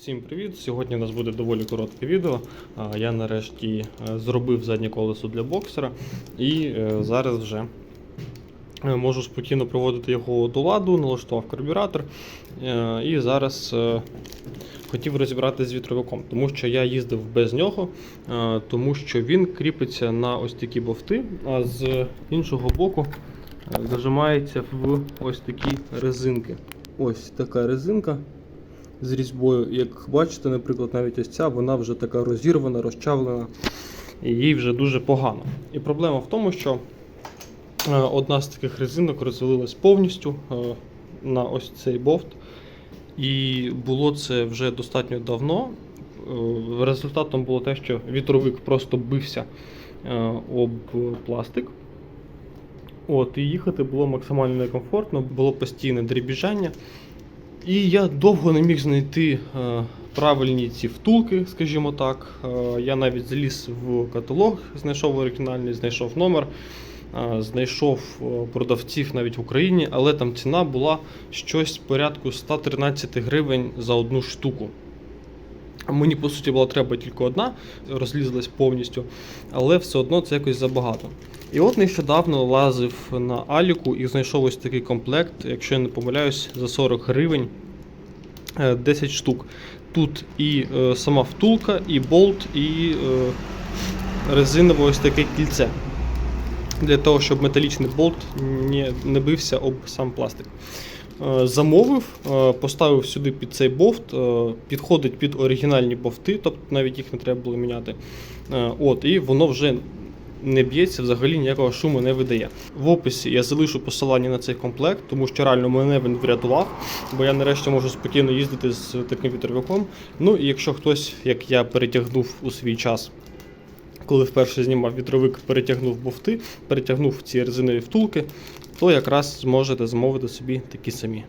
Всім привіт! Сьогодні у нас буде доволі коротке відео. Я нарешті е, зробив заднє колесо для боксера і е, зараз вже е, можу спокійно проводити його до ладу, налаштував карбюратор. І зараз хотів розібратися з вітровиком, тому що я їздив без нього, тому що він кріпиться на ось такі бовти, а з іншого боку зажимається в ось такі резинки. Ось така резинка з різьбою. Як бачите, наприклад, навіть ось ця, вона вже така розірвана, розчавлена, і їй вже дуже погано. І проблема в тому, що е, одна з таких резинок розвалилась повністю е, на ось цей бовт. І було це вже достатньо давно. Е, Результатом було те, що вітровик просто бився об пластик. От, і їхати було максимально некомфортно, було постійне дрібіжання. І я довго не міг знайти е, правильні ці втулки, скажімо так. Е, я навіть заліз в каталог, знайшов оригінальний, знайшов номер, е, знайшов продавців навіть в Україні, але там ціна була щось порядку 113 гривень за одну штуку. Мені, по суті, була треба тільки одна, розлізлась повністю, але все одно це якось забагато. І от нещодавно лазив на Аліку і знайшов ось такий комплект, якщо я не помиляюсь, за 40 гривень е, 10 штук. Тут і е, сама втулка, і болт, і е, резинове ось таке кільце. Для того, щоб металічний болт не, не бився об сам пластик. Е, Замовив, е, поставив сюди під цей бовт, е, підходить під оригінальні бовти, тобто навіть їх не треба було міняти. Е, От, і воно вже не б'ється, взагалі ніякого шуму не видає. В описі я залишу посилання на цей комплект, тому що реально мене він врятував, бо я нарешті можу спокійно їздити з таким вітровиком. Ну і якщо хтось, як я, перетягнув у свій час. Коли вперше знімав вітровик, перетягнув бовти, перетягнув ці резинові втулки, то якраз зможете замовити собі такі самі.